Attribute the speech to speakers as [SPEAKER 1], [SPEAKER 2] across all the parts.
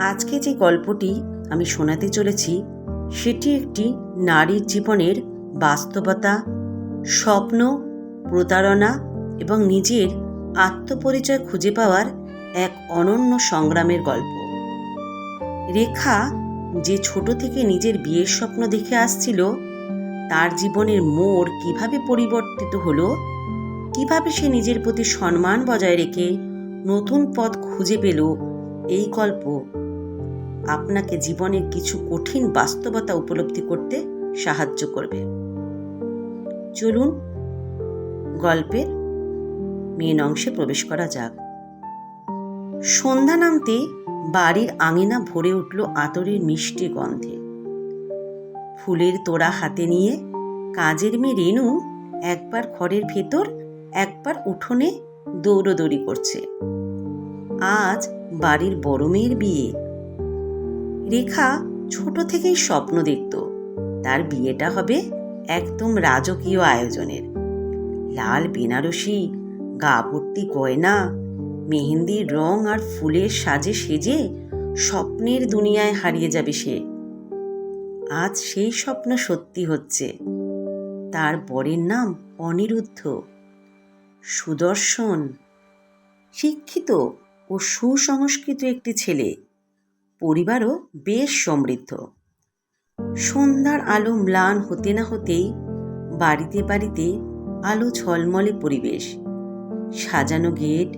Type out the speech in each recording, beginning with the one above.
[SPEAKER 1] আজকে যে গল্পটি আমি শোনাতে চলেছি, সেটি একটি নারীর জীবনের বাস্তবতা, স্বপ্ন, প্রতারণা এবং নিজের আত্মপরিচয় খুঁজে পাওয়ার এক অনন্য সংগ্রামের গল্প। রেখা যে ছোট থেকে নিজের বিয়ের স্বপ্ন দেখে আসছিল, তার জীবনের মোড় কীভাবে পরিবর্তিত হলো, কীভাবে সে নিজের প্রতি সম্মান বজায় রেখে নতুন পথ খুঁজে পেল, এই গল্প আপনাকে জীবনের কিছু কঠিন বাস্তবতা উপলব্ধি করতে সাহায্য করবে। চলুন গল্পের মেন অংশে প্রবেশ করা যাক। সন্ধ্যা নামতে বাড়ির আঙিনা ভরে উঠল আতরের মিষ্টি গন্ধে। ফুলের তোড়া হাতে নিয়ে কাজের মেয়ে রেনু একবার ঘরের ভেতর, একবার উঠোনে দৌড়দৌড়ি করছে। আজ বাড়ির বড় মেয়ের বিয়ে। রেখা ছোট থেকেই স্বপ্ন দেখত। তার বিয়েটা হবে একদম রাজকীয় আয়োজনের। লাল বেনারসি, গা ভর্তি গয়না, মেহেন্দির রং আর ফুলের সাজে সেজে স্বপ্নের দুনিয়ায় হারিয়ে যাবে সে। আজ সেই স্বপ্ন সত্যি হচ্ছে। তার বরের নাম অনিরুদ্ধ। সুদর্শন। শিক্ষিত ও সুসংস্কৃত একটি ছেলে। পরিবারও বেশ সমৃদ্ধ। সন্ধ্যার আলো ম্লান হতে না হতেই বাড়িতে বাড়িতে আলো ঝলমলে পরিবেশ। সাজানো গেট,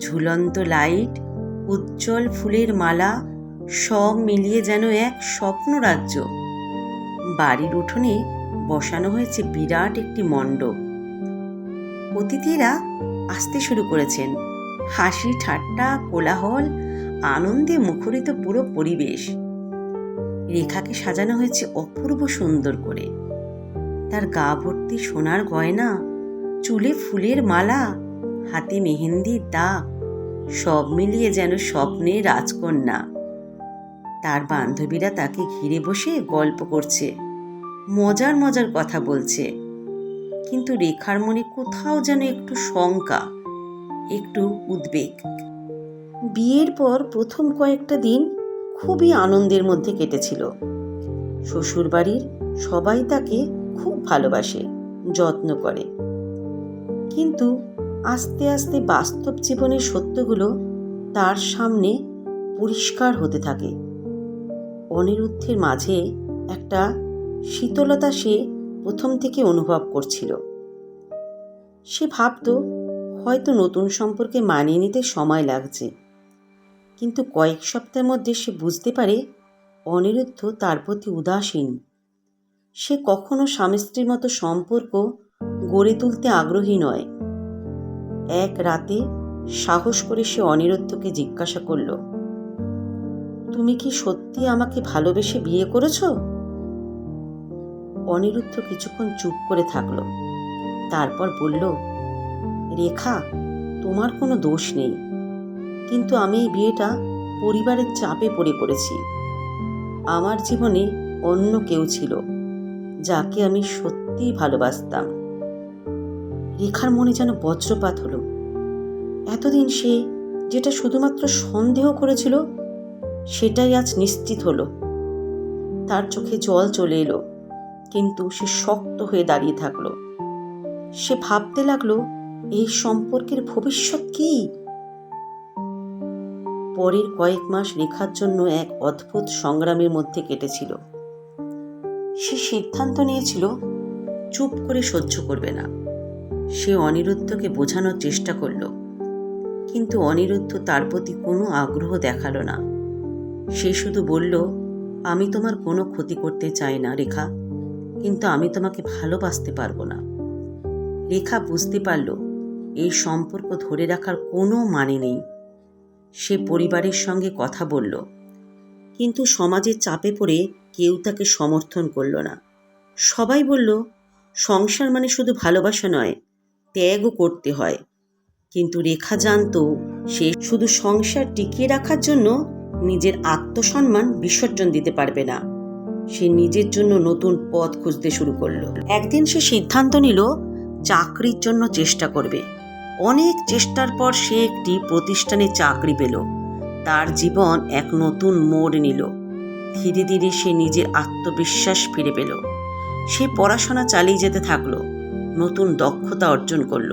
[SPEAKER 1] ঝুলন্ত লাইট, উজ্জ্বল ফুলের মালা সব মিলিয়ে যেন এক স্বপ্ন রাজ্য। বাড়ির উঠোনে বসানো হয়েছে বিরাট একটি মণ্ডপ। অতিথিরা আসতে শুরু করেছেন। হাসি ঠাট্টা, কোলাহল আনন্দে মুখরিত পুরো পরিবেশ। রেখাকে সাজানো হয়েছে অপূর্ব সুন্দর করে। তার গা ভর্তি সোনার গয়না, চুলে ফুলের মালা, হাতে মেহেন্দির দাগ সব মিলিয়ে যেন স্বপ্নে রাজকন্যা। তার বান্ধবীরা তাকে ঘিরে বসে গল্প করছে, মজার মজার কথা বলছে। কিন্তু রেখার মনে কোথাও যেন একটু শঙ্কা, একটু উদ্বেগ। বিয়ের পর প্রথম কয়েকটা দিন খুবই আনন্দের মধ্যে কেটেছিল। শ্বশুরবাড়ির সবাই তাকে খুব ভালোবাসে, যত্ন করে। কিন্তু আস্তে আস্তে বাস্তব জীবনের সত্যগুলো তার সামনে পরিষ্কার হতে থাকে। অনিরুদ্ধের মাঝে একটা শীতলতা সে প্রথম থেকে অনুভব করছিল। সে ভাবত হয়তো নতুন সম্পর্কে মানিয়ে নিতে সময় লাগছে। কিন্তু কয়েক সপ্তাহের মধ্যে সে বুঝতে পারে অনিরুদ্ধ তার প্রতি উদাসীন। সে কখনো স্বামী স্ত্রীর মতো সম্পর্ক গড়ে তুলতে আগ্রহী নয়। এক রাতে সাহস করে সে অনিরুদ্ধকে জিজ্ঞাসা করল, তুমি কি সত্যি আমাকে ভালোবেসে বিয়ে করেছ? অনিরুদ্ধ কিছুক্ষণ চুপ করে থাকল, তারপর বলল, রেখা, তোমার কোনো দোষ নেই। কিন্তু আমি এই বিয়েটা পরিবারের চাপে পড়ে করেছি আমার জীবনে অন্য কেউ ছিল, যাকে আমি সত্যিই ভালোবাসতাম। রেখার মনে যেন বজ্রপাত হলো। এতদিন সে যেটা শুধুমাত্র সন্দেহ করেছিল, সেটাই আজ নিশ্চিত হলো। তার চোখে জল চলে এলো, কিন্তু সে শক্ত হয়ে দাঁড়িয়ে থাকল। সে ভাবতে লাগল, এই সম্পর্কের ভবিষ্যৎ কি? পরের কয়েক মাস রেখার জন্য এক অদ্ভুত সংগ্রামের মধ্যে কেটেছিল। সে সিদ্ধান্ত নিয়েছিল, চুপ করে সহ্য করবে না। সে অনিরুদ্ধকে বোঝানোর চেষ্টা করল, কিন্তু অনিরুদ্ধ তার প্রতি কোনো আগ্রহ দেখাল না। সে শুধু বলল, আমি তোমার কোনো ক্ষতি করতে চাই না, রেখা, কিন্তু আমি তোমাকে ভালোবাসতে পারব না। রেখা বুঝতে পারল, এই সম্পর্ক ধরে রাখার কোনো মানে নেই। সে পরিবারের সঙ্গে কথা বলল। কিন্তু সমাজের চাপে পড়ে কেউ তাকে সমর্থন করল না। সবাই বলল, সংসার মানে শুধু ভালোবাসা নয়, ত্যাগও করতে হয়। কিন্তু রেখা জানত, সে শুধু সংসার টিকিয়ে রাখার জন্য নিজের আত্মসম্মান বিসর্জন দিতে পারবে না। সে নিজের জন্য নতুন পথ খুঁজতে শুরু করল। একদিন সে সিদ্ধান্ত নিল, চাকরির জন্য চেষ্টা করবে। অনেক চেষ্টার পর সে একটি প্রতিষ্ঠানে চাকরি পেল। তার জীবন এক নতুন মোড় নিল। ধীরে ধীরে সে নিজের আত্মবিশ্বাস ফিরে পেল। সে পড়াশোনা চালিয়ে যেতে থাকল, নতুন দক্ষতা অর্জন করল।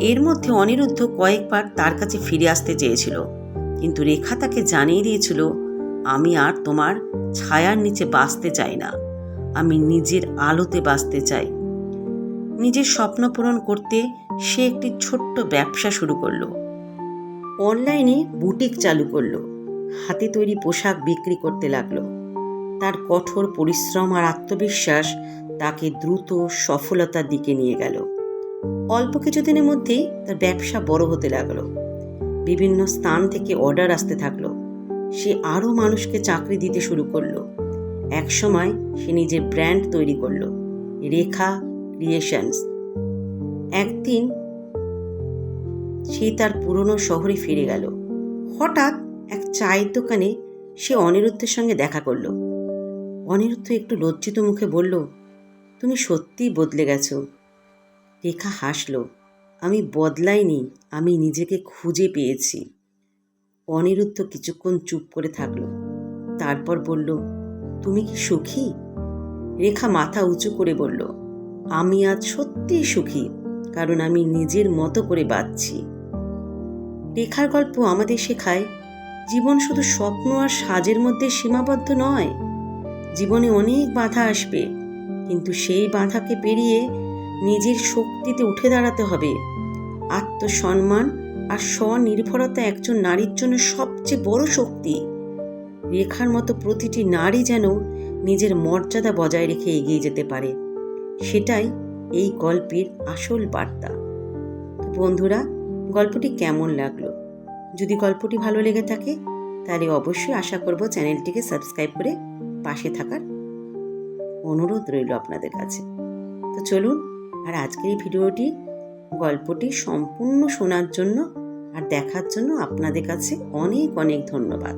[SPEAKER 1] এর মধ্যে অনিরুদ্ধ কয়েকবার তার কাছে ফিরে আসতে চেয়েছিল, কিন্তু রেখা তাকে জানিয়ে দিয়েছিল, আমি আর তোমার ছায়ার নিচে বাঁচতে চাই না। আমি নিজের আলোতে বাঁচতে চাই। নিজের স্বপ্ন পূরণ করতে সে একটি ছোট্ট ব্যবসা শুরু করল। অনলাইনে বুটিক চালু করল। হাতে তৈরি পোশাক বিক্রি করতে লাগল। তার কঠোর পরিশ্রম আর আত্মবিশ্বাস তাকে দ্রুত সফলতার দিকে নিয়ে গেল। অল্প কিছুদিনের মধ্যেই তার ব্যবসা বড় হতে লাগল। বিভিন্ন স্থান থেকে অর্ডার আসতে থাকল। সে আরও মানুষকে চাকরি দিতে শুরু করল। একসময় সে নিজের ব্র্যান্ড তৈরি করল। রেখা ক্রিয়েশনস। একদিন সে তার পুরনো শহরে ফিরে গেল। হঠাৎ এক চায়ের দোকানে সে অনিরুদ্ধের সঙ্গে দেখা করল। অনিরুদ্ধ একটু লজ্জিত মুখে বলল, তুমি সত্যিই বদলে গেছো। রেখা হাসল, আমি বদলাইনি, আমি নিজেকে খুঁজে পেয়েছি। অনিরুদ্ধ কিছুক্ষণ চুপ করে থাকল, তারপর বলল, তুমি কি সুখী? রেখা মাথা উঁচু করে বলল, আমি আজ সত্যিই সুখী। কারণ আমি নিজের মতো করে বাঁচছি। রেখার গল্প আমাদের শেখায়, জীবন শুধু স্বপ্ন আর সাজের মধ্যে সীমাবদ্ধ নয়। জীবনে অনেক বাধা আসবে, কিন্তু সেই বাধাকে পেরিয়ে নিজের শক্তিতে উঠে দাঁড়াতে হবে। আত্মসম্মান আর স্বনির্ভরতা একজন নারীর জন্য সবচেয়ে বড় শক্তি। রেখার মতো প্রতিটি নারী যেন নিজের মর্যাদা বজায় রেখে এগিয়ে যেতে পারে। সেটাই এই গল্পের আসল বার্তা। বন্ধুরা, গল্পটি কেমন লাগল? যদি গল্পটি ভালো লেগে থাকে, তাহলে অবশ্যই আশা করব চ্যানেলটিকে সাবস্ক্রাইব করে পাশে থাকার অনুরোধ রইল আপনাদের কাছে। তো চলুন, আর আজকের এই ভিডিওটি গল্পটি সম্পূর্ণ শোনার জন্য আর দেখার জন্য আপনাদের কাছে অনেক অনেক ধন্যবাদ।